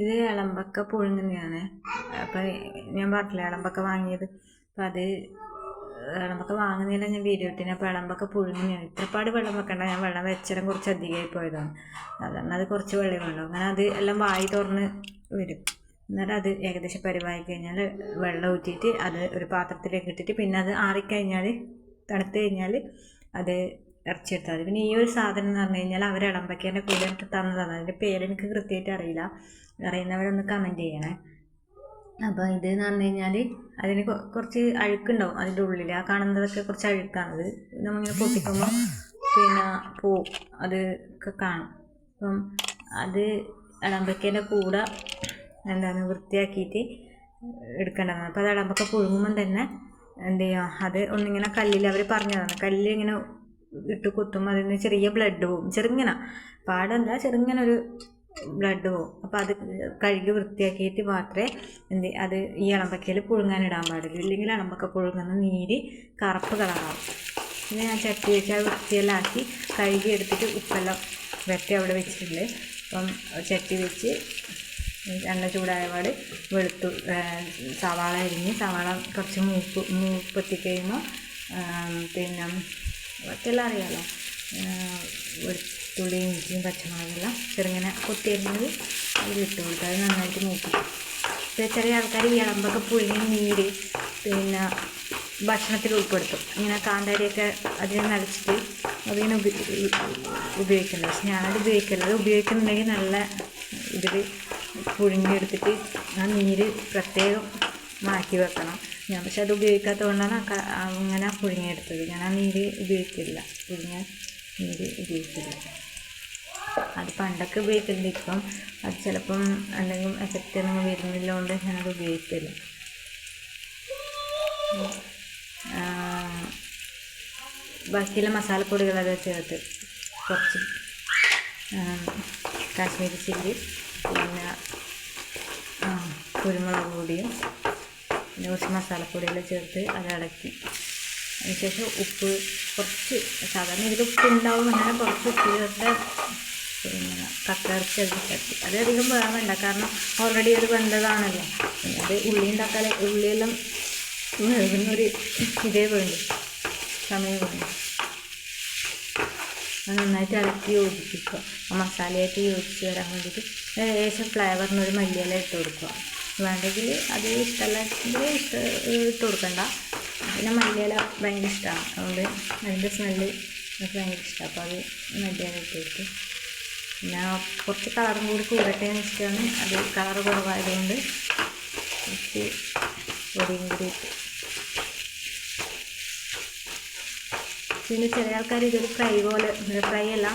ഇത് ഇളമ്പക്ക പുഴുങ്ങുന്നതാണ്. അപ്പം ഞാൻ പറഞ്ഞില്ലേ ഇളമ്പക്ക വാങ്ങിയത്. അപ്പം അത് ഇളമ്പക്ക വാങ്ങുന്നതിന് ഞാൻ വീഡിയോ ഇട്ടിന് അപ്പോൾ ഇളമ്പക്ക പുഴുങ്ങുന്നതാണ്. ഇത്രപ്പാട് വെള്ളം വെക്കണ്ട. ഞാൻ വെള്ളം വെച്ചിടം കുറച്ച് അധികമായി പോയതാണ്. അതാണ് അത് കുറച്ച് വെള്ളം വേണ്ടു അങ്ങനെ അത് എല്ലാം വായി തുറന്ന് വരും. എന്നിട്ട് അത് ഏകദേശം പരിവായി കഴിഞ്ഞാൽ വെള്ളം ഊറ്റിയിട്ട് അത് ഒരു പാത്രത്തിലേക്ക് ഇട്ടിട്ട് പിന്നെ അത് ആറിക്കഴിഞ്ഞാൽ തണുത്ത് കഴിഞ്ഞാൽ അത് ഇറച്ചിയെടുത്താൽ മതി പിന്നെ ഈ ഒരു സാധനം എന്ന് പറഞ്ഞു കഴിഞ്ഞാൽ അവർ ഇളമ്പക്കേന്റെ കൂടെ തന്നതാണ്. അതിന്റെ പേര് എനിക്ക് കൃത്യമായിട്ട് അറിയില്ല. അറിയുന്നവരൊന്ന് കമന്റ് ചെയ്യണേ. അപ്പോൾ ഇത് എന്ന് പറഞ്ഞു കഴിഞ്ഞാൽ അതിന് കുറച്ച് അഴുക്കുണ്ടാവും അതിന്റെ ഉള്ളിൽ ആ കാണുന്നതൊക്കെ കുറച്ച് അഴുക്കാണത് നമ്മളിങ്ങനെ പൊട്ടിക്കുമ്പോൾ പിന്നെ പോ അത് ഒക്കെ കാണും. അപ്പം അത് ഇളമ്പക്കേന്റെ കൂടെ എന്താണ് വൃത്തിയാക്കിയിട്ട് എടുക്കേണ്ടതാണ്. അപ്പോൾ അത് ഇളമ്പൊക്കെ പുഴുങ്ങുമ്പം തന്നെ എന്ത് ചെയ്യുക അത് ഒന്നിങ്ങനെ കല്ലിൽ അവർ പറഞ്ഞതാണ്. കല്ലിൽ ഇങ്ങനെ ഇട്ട് കുത്തുമ്പോൾ അതിൽ നിന്ന് ചെറിയ ബ്ലഡ് പോവും. ചെറുങ്ങനെ. പാടല്ല ചെറുങ്ങനെ ഒരു ബ്ലഡ് പോവും. അപ്പോൾ അത് കഴുകി വൃത്തിയാക്കിയിട്ട് മാത്രമേ എന്ത് അത് ഈ ഇളമ്പക്കയിൽ പുഴുങ്ങാനിടാൻ പാടില്ല. ഇല്ലെങ്കിൽ ഇളമ്പക്ക പുഴുങ്ങുന്ന നീര് കറുപ്പ് കളറാവും പിന്നെ ഞാൻ ചട്ടി വെച്ച് ആ വൃത്തിയെല്ലാം ആക്കി കഴുകി എടുത്തിട്ട് ഉപ്പെല്ലാം വെട്ടി അവിടെ വെച്ചിട്ടുണ്ട്. അപ്പം ചട്ടി വെച്ച് എണ്ണ ചൂടായപാട് വെളുത്തു സവാള അരിഞ്ഞ് സവാള കുറച്ച് മൂപ്പ് മൂപ്പെത്തി കഴിയുമ്പോൾ പിന്നെ ബാക്കിയെല്ലാം അറിയാമല്ലോ വെളുത്തുള്ളി ഇഞ്ചിയും പച്ചമുളകെല്ലാം ചെറുങ്ങനെ കൊത്തിയിരുന്നത് അതിലിട്ട് കൊടുക്കുക അത് നന്നായിട്ട് നോക്കി ചെറിയ ആൾക്കാർ ഈ ഇളമ്പൊക്കെ പുഴുങ്ങി നീര് പിന്നെ ഭക്ഷണത്തിൽ ഉൾപ്പെടുത്തും. ഇങ്ങനെ കാന്താരിയൊക്കെ അതിൽ നനച്ചിട്ട് അതിങ്ങനെ ഉപയോഗി ഉപയോഗിക്കുന്നത് പക്ഷെ ഞാനത് ഉപയോഗിക്കില്ല അത് ഉപയോഗിക്കുന്നുണ്ടെങ്കിൽ നല്ല ഇതിൽ പുഴുങ്ങിയെടുത്തിട്ട് ആ നീര് പ്രത്യേകം മാറ്റി വെക്കണം. ഞാൻ പക്ഷെ അത് ഉപയോഗിക്കാത്തത് കൊണ്ടാണ് അങ്ങനെ പുഴുങ്ങിയെടുത്തത്. ഞാൻ ആ നീര് ഉപയോഗിക്കില്ല. പുഴുങ്ങിയ നീര് ഉപയോഗിക്കില്ല. അത് പണ്ടൊക്കെ ഉപയോഗിക്കുന്നുണ്ട് ഇപ്പം അത് ചിലപ്പം എന്തെങ്കിലും എഫക്റ്റ് ഒന്നും വരുന്നില്ല കൊണ്ട് ഞാനത് ഉപയോഗിക്കില്ല ബാക്കിയുള്ള മസാലപ്പൊടികളൊക്കെ ചേർത്ത്. കുറച്ച് കാശ്മീരി ചില്ലി പിന്നെ കുരുമുളക് പൊടിയും പിന്നെ കുറച്ച് മസാലപ്പൊടിയെല്ലാം ചേർത്ത് അത് ഇളക്കി അതിനുശേഷം ഉപ്പ് കുറച്ച് സാധാരണ ഇതിൽ ഉപ്പ് ഉണ്ടാവും അങ്ങനെ കുറച്ച് ഉപ്പ് ചേർത്ത് പിന്നെ കക്കറിച്ച് അതിൽ അതധികം വേവണ്ട കാരണം ഓൾറെഡി അത് വെന്തതാണല്ലോ. അത് ഉള്ളി തക്കാളി ഉള്ളിയെല്ലാം നൽകുന്നൊരു ഇതേ വേണ്ടു സമയം വേണ്ടു. നന്നായിട്ട് ഇളക്കി യോജിപ്പിക്കുക. മസാലയായിട്ട് യോജിച്ച് വരാൻ വേണ്ടിയിട്ട് ഏകദേശം ഫ്ലേവറിനൊരു മല്ലിയില ഇട്ട് കൊടുക്കുക. വേണ്ടെങ്കിൽ അത് ഇഷ്ടമല്ലെങ്കിൽ ഇഷ്ട ഇട്ട് കൊടുക്കണ്ട. പിന്നെ മല്ലിയില ഭയങ്കര ഇഷ്ടമാണ് അതുകൊണ്ട് അതിന്റെ സ്മെല്ല് എനിക്ക് ഭയങ്കര ഇഷ്ടമാണ് അപ്പോൾ അത് മല്ലിയില ഇട്ട് കൊടുത്തു. പിന്നെ കുറച്ച് കളറും കൂടി കൂടട്ടെ എന്ന് വെച്ചിട്ടാണ് അത് കളർ കുറവായതുകൊണ്ട് കുറച്ച് പൊടിയും കൂടി ഇട്ടു പിന്നെ ചില ആൾക്കാർ ഇതൊരു ഫ്രൈ പോലെ ഫ്രൈ അല്ല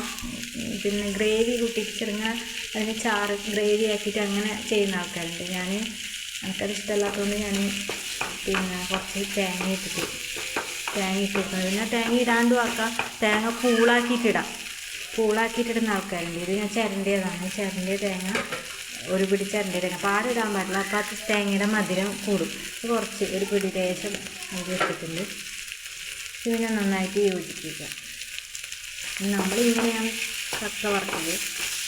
പിന്നെ ഗ്രേവി കൂട്ടിയിട്ട് ചെറുങ്ങനെ അതിന് ചാറ് ഗ്രേവി ആക്കിയിട്ട് അങ്ങനെ ചെയ്യുന്ന ആൾക്കാരുണ്ട്. ഞാൻ എനിക്കത് ഇഷ്ടമല്ലാത്തതുകൊണ്ട് ഞാൻ പിന്നെ കുറച്ച് തേങ്ങ ഇട്ടിട്ട് തേങ്ങ ഇട്ടിട്ട് പിന്നെ തേങ്ങ ഇടാണ്ടും ആക്കാം തേങ്ങ പൂളാക്കിയിട്ടിടാം പൂളാക്കിയിട്ടിടുന്ന ആൾക്കാരുണ്ട്. ഇത് ഞാൻ ചിരണ്ടിയതാണ്. ചിരണ്ടിയ തേങ്ങ ഒരു പിടി ചിരണ്ടിയ തേങ്ങ. പാലിടാൻ പാടില്ല. അപ്പോൾ അത് തേങ്ങയുടെ മധുരം കൂടും. കുറച്ച് ഒരു പിടി ലേശം അത് ഇട്ടിട്ടുണ്ട്. ഇതിനെ നന്നായിട്ട് യോജിപ്പിക്കുക. നമ്മൾ ഇങ്ങനെയാണ് ചക്ക വറുത്തത്.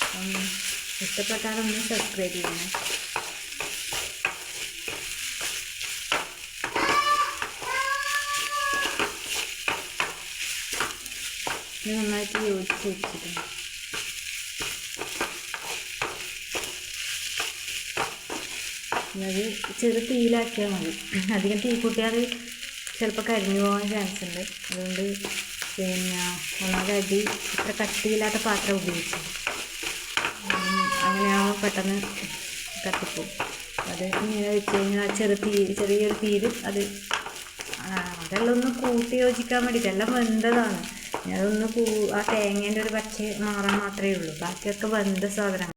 അപ്പം ഇഷ്ടപ്പെട്ടാലൊന്ന് സബ്സ്ക്രൈബ് ചെയ്യണം. നന്നായിട്ട് യോജിച്ച് വെച്ചിട്ടുണ്ട്. അത് ചെറു തീയിലാക്കിയാൽ മതി. അധികം തീ കൂട്ടിയാൽ ചിലപ്പോൾ കരിഞ്ഞു പോകാൻ ചാൻസ് ഉണ്ട്. അതുകൊണ്ട് പിന്നെ ഒന്നാമത് അടി ഇത്ര കട്ടിയില്ലാത്ത പാത്രം ഉപയോഗിച്ചു. അങ്ങനെയാകുമ്പോൾ പെട്ടെന്ന് കത്തിപ്പോവും. അത് ഇങ്ങനെ വെച്ച് കഴിഞ്ഞാൽ ചെറു തീ ചെറിയൊരു തീര് അത് അതെല്ലാം ഒന്ന് കൂട്ടി യോജിക്കാൻ വേണ്ടിയിട്ട് എല്ലാം വെന്തതാണ്. അതൊന്ന് കൂ ആ തേങ്ങേന്റെ ഒരു പച്ച മാറാൻ മാത്രമേ ഉള്ളൂ. ബാക്കിയൊക്കെ വെന്ത സാധനങ്ങൾ